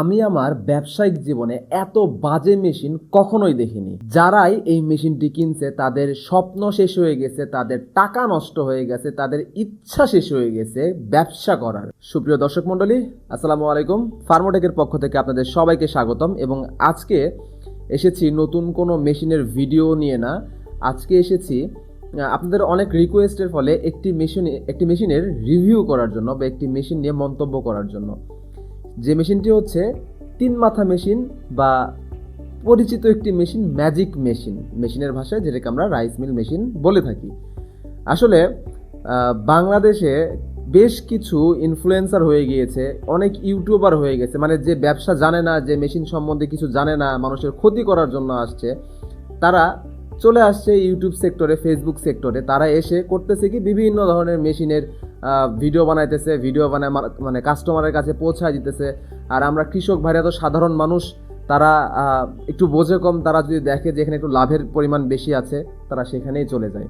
আমি আমার ব্যবসায়িক জীবনে এত বাজে মেশিন কখনোই দেখিনি। যারাই এই মেশিনটি কিনছে, তাদের স্বপ্ন শেষ হয়ে গেছে, তাদের টাকা নষ্ট হয়ে গেছে, তাদের ইচ্ছা শেষ হয়ে গেছে ব্যবসা করার। সুপ্রিয় দর্শক মণ্ডলী, আসসালামু আলাইকুম। ফার্মোটেকের পক্ষ থেকে আপনাদের সবাইকে স্বাগতম এবং আজকে এসেছি নতুন কোনো মেশিনের ভিডিও নিয়ে না। আজকে এসেছি আপনাদের অনেক রিকোয়েস্টের ফলে একটি মেশিন, একটি মেশিনের রিভিউ করার জন্য বা একটি মেশিন নিয়ে মন্তব্য করার জন্য। যে মেশিনটি হচ্ছে তিন মাথা মেশিন বা পরিচিত একটি মেশিন ম্যাজিক মেশিন মেশিনের ভাষায় যেটাকে আমরা রাইস মিল মেশিন বলে থাকি। আসলে বাংলাদেশে বেশ কিছু ইনফ্লুয়েন্সার হয়ে গিয়েছে, অনেক ইউটিউবার হয়ে গেছে মানে যে ব্যবসা জানে না, যে মেশিন সম্বন্ধে কিছু জানে না, মানুষের ক্ষতি করার জন্য আসছে, তারা চলে আসছে ইউটিউব সেক্টরে ফেসবুক সেক্টরে তারা এসে করতেছে কি বিভিন্ন ধরনের মেশিনের ভিডিও বানাইতেছে ভিডিও বানায় মানে কাস্টমারের কাছে পৌঁছায় দিতেছে। আর আমরা কৃষক ভাইরা তো সাধারণ মানুষ, তারা একটু বোঝে কম, তারা যদি দেখে যে এখানে একটু লাভের পরিমাণ বেশি আছে, তারা সেখানেই চলে যায়।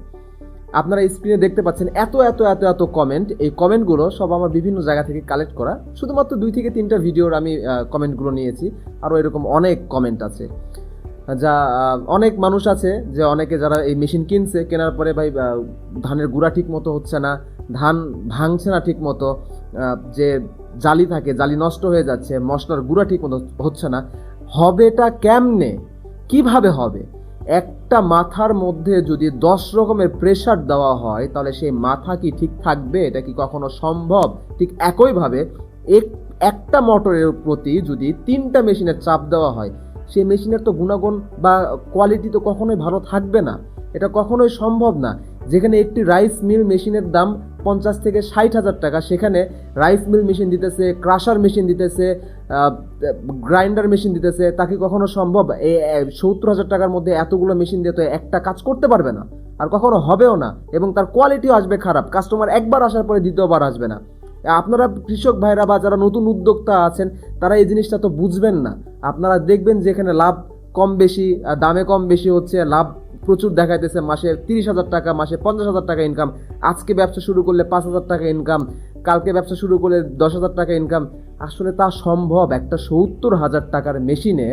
আপনারা স্ক্রিনে দেখতে পাচ্ছেন এত এত এত এত কমেন্ট এই কমেন্টগুলো সব আমার বিভিন্ন জায়গা থেকে কালেক্ট করা। শুধুমাত্র দুই থেকে তিনটা ভিডিওর আমি কমেন্টগুলো নিয়েছি। আরও এরকম অনেক কমেন্ট আছে। যা অনেক মানুষ আছে যে অনেকে যারা এই মেশিন কিনছে, কেনার পরে ভাই ধানের গুঁড়া ঠিক মতো হচ্ছে না। ধান ভাঙছে না ঠিক মতো যে জালি থাকে, জালি নষ্ট হয়ে যাচ্ছে, মশলার গুঁড়া ঠিক মতো হচ্ছে না, হবেটা কেমনে? কীভাবে হবে? একটা মাথার মধ্যে যদি দশ রকমের প্রেশার দেওয়া হয়, তাহলে সেই মাথা কি ঠিক থাকবে? এটা কি কখনো সম্ভব? ঠিক একইভাবে এক, একটা মোটরের প্রতি যদি তিনটা মেশিনের চাপ দেওয়া হয়, সেই মেশিনের তো গুণাগুণ বা কোয়ালিটি তো কখনোই ভালো থাকবে না। এটা কখনোই সম্ভব না। যেখানে একটি রাইস মিল মেশিনের দাম পঞ্চাশ থেকে ষাট হাজার টাকা। সেখানে রাইস মিল মেশিন দিতেছে, ক্রাশার মেশিন দিতেছে গ্রাইন্ডার মেশিন দিতেছে। তা কি কখনো সম্ভব? এই সত্তর হাজার টাকার মধ্যে এতগুলো মেশিন দিয়ে তো একটা কাজ করতে পারবে না। আর কখনো হবেও না। এবং তার কোয়ালিটিও আসবে খারাপ। কাস্টমার একবার আসার পরে দ্বিতীয়বার আসবে না। আপনারা কৃষক ভাইরা বা যারা নতুন উদ্যোক্তা আছেন, তারা এই জিনিসটা তো বুঝবেন না। আপনারা দেখবেন যে এখানে লাভ কম বেশি দামে কম বেশি হচ্ছে, লাভ প্রচুর দেখাইতেছে মাসে তিরিশ হাজার টাকা, মাসে পঞ্চাশ হাজার টাকা ইনকাম আজকে ব্যবসা শুরু করলে পাঁচ হাজার টাকা ইনকাম কালকে ব্যবসা শুরু করলে দশ হাজার টাকা ইনকাম আসলে তা সম্ভব একটা সত্তর হাজার টাকার মেশিনে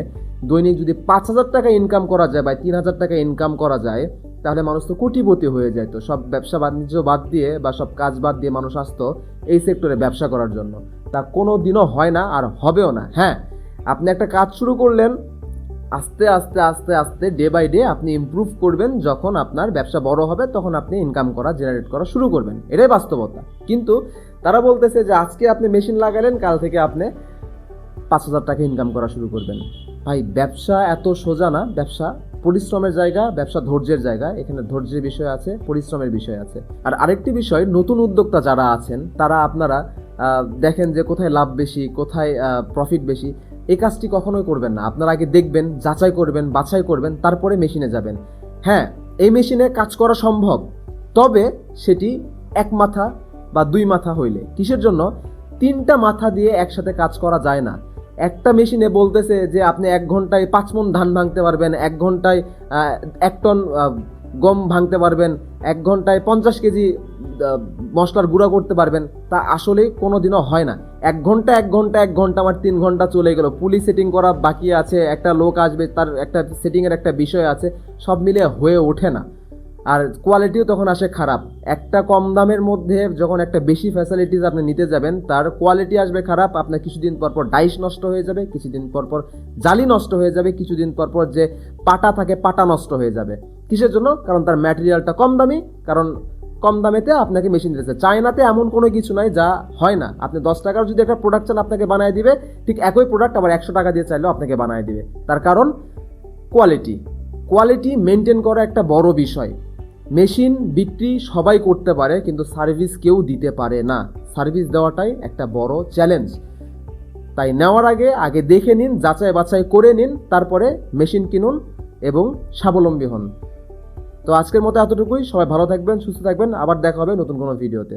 দৈনিক যদি পাঁচ হাজার টাকা ইনকাম করা যায় বা তিন হাজার টাকা ইনকাম করা যায়, তাহলে মানুষ তো কোটিপতি হয়ে যায় তো। সব ব্যবসা বাণিজ্য বাদ দিয়ে বা সব কাজ বাদ দিয়ে মানুষ আসতো এই সেক্টরে ব্যবসা করার জন্য। তা কোনো দিনও হয় না আর হবেও না। হ্যাঁ আপনি একটা কাজ শুরু করলেন আস্তে আস্তে আস্তে আস্তে ডে বাই ডে আপনি ইমপ্রুভ করবেন। যখন আপনার ব্যবসা বড় হবে, তখন আপনি ইনকাম করা জেনারেট করা শুরু করবেন। এটাই বাস্তবতা। কিন্তু তারা বলতেছে যে, আজকে আপনি মেশিন লাগালেন, কাল থেকে আপনি পাঁচ হাজার টাকা ইনকাম করা শুরু করবেন। ভাই, ব্যবসা এত সোজা না। ব্যবসা পরিশ্রমের জায়গা, ব্যবসা ধৈর্যের জায়গা। এখানে ধৈর্যের বিষয় আছে, পরিশ্রমের বিষয় আছে। আর আরেকটি বিষয়, নতুন উদ্যোক্তা যারা আছেন, তারা আপনারা দেখেন যে কোথায় লাভ বেশি, কোথায় প্রফিট বেশি। এই কাজটি কখনোই করবেন না। আপনারা আগে দেখবেন, যাচাই করবেন, বাছাই করবেন, তারপরে মেশিনে যাবেন। হ্যাঁ এই মেশিনে কাজ করা সম্ভব, তবে সেটি এক মাথা বা দুই মাথা হইলে। কিসের জন্য? তিনটা মাথা দিয়ে একসাথে কাজ করা যায় না। একটা মেশিনে বলতেছে যে আপনি এক ঘন্টায় পাঁচ মন ধান ভাঙতে পারবেন, এক ঘন্টায় এক টন গম ভাঙতে পারবেন, এক ঘন্টায় পঞ্চাশ কেজি মশলার গুঁড়া করতে পারবেন, তা আসলে কোনো দিনও হয় না। এক ঘণ্টা এক ঘণ্টা এক ঘণ্টা, আমার তিন ঘণ্টা চলে গেল। পুলিশ সেটিং করা বাকি আছে, একটা লোক আসবে, তার একটা সেটিংয়ের একটা বিষয় আছে, সব মিলে হয়ে ওঠে না। আর কোয়ালিটিও তখন আসে খারাপ। একটা কম দামের মধ্যে যখন একটা বেশি ফ্যাসিলিটিস আপনি নিতে যাবেন, তার কোয়ালিটি আসবে খারাপ, আপনার কিছুদিন পর পর ডাইস নষ্ট হয়ে যাবে, কিছুদিন পর পর জালি নষ্ট হয়ে যাবে, কিছুদিন পর পর যে পাটা থাকে, পাটা নষ্ট হয়ে যাবে। কিসের জন্য? কারণ তার ম্যাটেরিয়ালটা কম দামি, কারণ কম দামেতে আপনাকে মেশিন দিতেছে। চায়নাতে এমন কোনো কিছু নাই যা হয় না। আপনি দশ টাকার যদি একটা প্রোডাক্ট চান, আপনাকে বানায় দিবে। ঠিক একই প্রোডাক্ট আবার একশো টাকা দিয়ে চাইলেও আপনাকে বানায় দিবে। তার কারণ কোয়ালিটি কোয়ালিটি মেনটেন করা একটা বড় বিষয়। মেশিন বিক্রি সবাই করতে পারে, কিন্তু সার্ভিস কেউ দিতে পারে না। সার্ভিস দেওয়াটাই একটা বড় চ্যালেঞ্জ তাই নেওয়ার আগে আগে দেখে নিন যাচাই বাছাই করে নিন, তারপরে মেশিন কিনুন এবং স্বাবলম্বী হন। তো আজকের মতো এতটুকুই। সবাই ভালো থাকবেন, সুস্থ থাকবেন। আবার দেখা হবে নতুন কোনো ভিডিওতে।